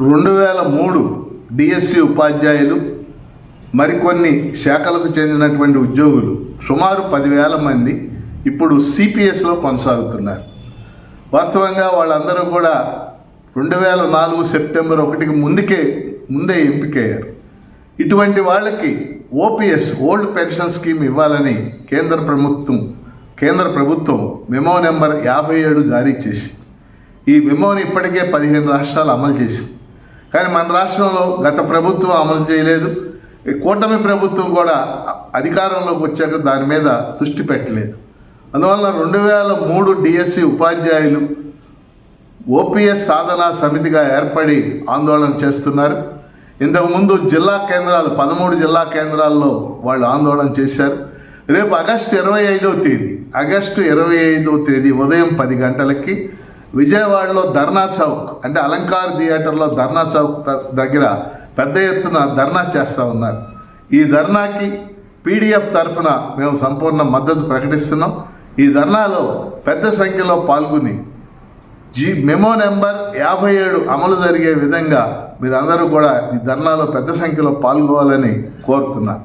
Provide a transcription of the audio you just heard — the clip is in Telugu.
రెండు వేల మూడు డిఎస్సి ఉపాధ్యాయులు మరికొన్ని శాఖలకు చెందినటువంటి ఉద్యోగులు సుమారు పదివేల మంది ఇప్పుడు సిపిఎస్లో కొనసాగుతున్నారు. వాస్తవంగా వాళ్ళందరూ కూడా రెండు వేల నాలుగు సెప్టెంబర్ ఒకటికి ముందుకే ముందే ఎంపికయ్యారు. ఇటువంటి వాళ్ళకి ఓపీఎస్ ఓల్డ్ పెన్షన్ స్కీమ్ ఇవ్వాలని కేంద్ర ప్రభుత్వం కేంద్ర ప్రభుత్వం మెమో నెంబర్ యాభై ఏడు జారీ చేసింది. ఈ మెమోని ఇప్పటికే పదిహేను రాష్ట్రాలు అమలు చేసింది. కానీ మన రాష్ట్రంలో గత ప్రభుత్వం అమలు చేయలేదు. ఈ కూటమి ప్రభుత్వం కూడా అధికారంలోకి వచ్చాక దాని మీద దృష్టి పెట్టలేదు. అందువల్ల రెండు వేల మూడు డిఎస్సి ఉపాధ్యాయులు ఓపీఎస్ సాధనా సమితిగా ఏర్పడి ఆందోళన చేస్తున్నారు. ఇంతకుముందు జిల్లా కేంద్రాలు పదమూడు జిల్లా కేంద్రాల్లో వాళ్ళు ఆందోళన చేశారు. రేపు ఆగస్టు ఇరవై ఐదవ తేదీ ఆగస్టు ఇరవై ఐదవ తేదీ ఉదయం పది గంటలకి విజయవాడలో ధర్నా చౌక్ అంటే అలంకార్ థియేటర్లో ధర్నా చౌక్ ద- దగ్గర పెద్ద ఎత్తున ధర్నా చేస్తూ ఉన్నారు. ఈ ధర్నాకి పీడిఎఫ్ తరఫున మేము సంపూర్ణ మద్దతు ప్రకటిస్తున్నాం. ఈ ధర్నాలో పెద్ద సంఖ్యలో పాల్గొని జీ మెమో నెంబర్ యాభై ఏడు అమలు జరిగే విధంగా మీరందరూ కూడా ఈ ధర్నాలో పెద్ద సంఖ్యలో పాల్గొవాలని కోరుతున్నాను